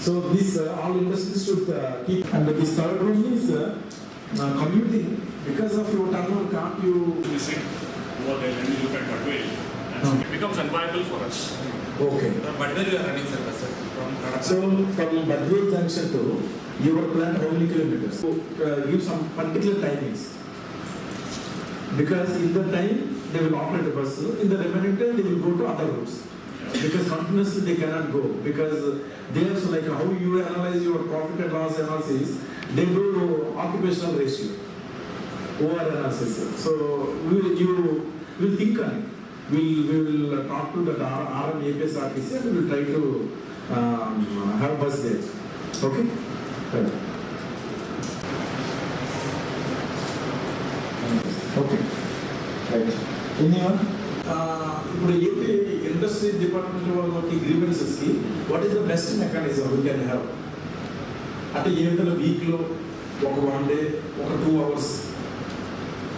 So this uh, all industries should uh, keep. And this third one is uh, uh, commuting. Because of your tunnel, can't you? missing over there when you look at Badway. Hmm. It becomes unviable for us. Okay. But where you are running, sir, sir? From So from Badwe junction to your plant how many kilometers? So uh, give some particular timings. Because in the time they will operate the bus, in the remaining time they will go to other routes because continuously they cannot go because they have so like how you analyze your profit and loss analysis, they do occupational ratio over analysis. So we will, you will think on it. We, we will talk to the RM APS RTC and we will try to um, us there. Okay? Right. Okay. Right. Anyone? ఇప్పుడు AP industry department వాళ్ళకి గ్రీవెన్సెస్కి what is the best mechanism we can have అంటే ఏ విధంగా వీక్లో ఒక one day ఒక two hours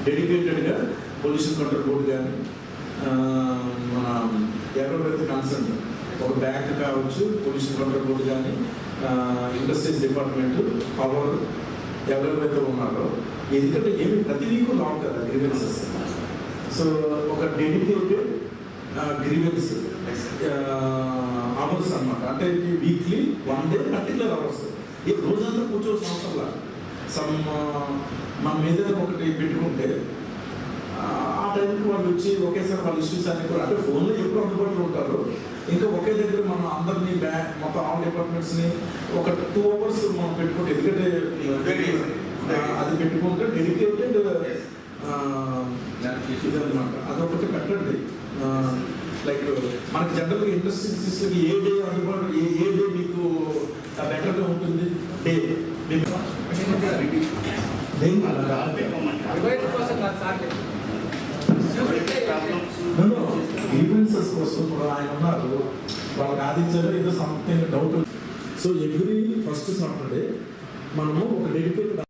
డెడికేటెడ్గా pollution control board కానీ మన ఎవరైతే కన్సర్న్ ఒక బ్యాంక్ కావచ్చు పొల్యూషన్ కంట్రోల్ బోర్డు కానీ ఇండస్ట్రీస్ డిపార్ట్మెంట్ పవర్ ఎవరెవరైతే ఉన్నారో ఎందుకంటే ఏమి ప్రతి వీక్ లాంగ్ కదా. సో ఒక డెడికేటెడ్ గ్రీవెన్స్ అవర్స్ అన్నమాట. అంటే weekly one day particular hours ఈ రోజంతా కూర్చోవలసిన అవసరం లేదు. సమ్ మన మీద ఒకటి పెట్టుకుంటే ఆ, టైంకి వాళ్ళు వచ్చి ఒకేసారి వాళ్ళ ఇష్యూస్ అన్ని కూడా అంటే ఫోన్లో ఎప్పుడు అందుబాటులో ఉంటారు. ఇంకా ఒకే దగ్గర మనం అందరినీ బ్యాంక్ మొత్తం ఆల్ డిపార్ట్మెంట్స్ని ఒక టూ అవర్స్ మనం పెట్టుకుంటే ఎందుకంటే అది పెట్టుకుంటే డెడికేటెడ్ ఇదన్నమాట అదొకటి పెట్టండి లైక్ మనకి జనరల్గా ఇండస్ట్రీస్కి ఏ డే అందుబాటు ఏ ఏ డే మీకు బెటర్గా ఉంటుంది డే గ్రీవెన్సెస్ కోసం కూడా ఆయన ఉన్నారు వాళ్ళకి ఆదిత్యాలు ఏదో something doubt so every first Saturday మనము ఒక డెడికేటెడ్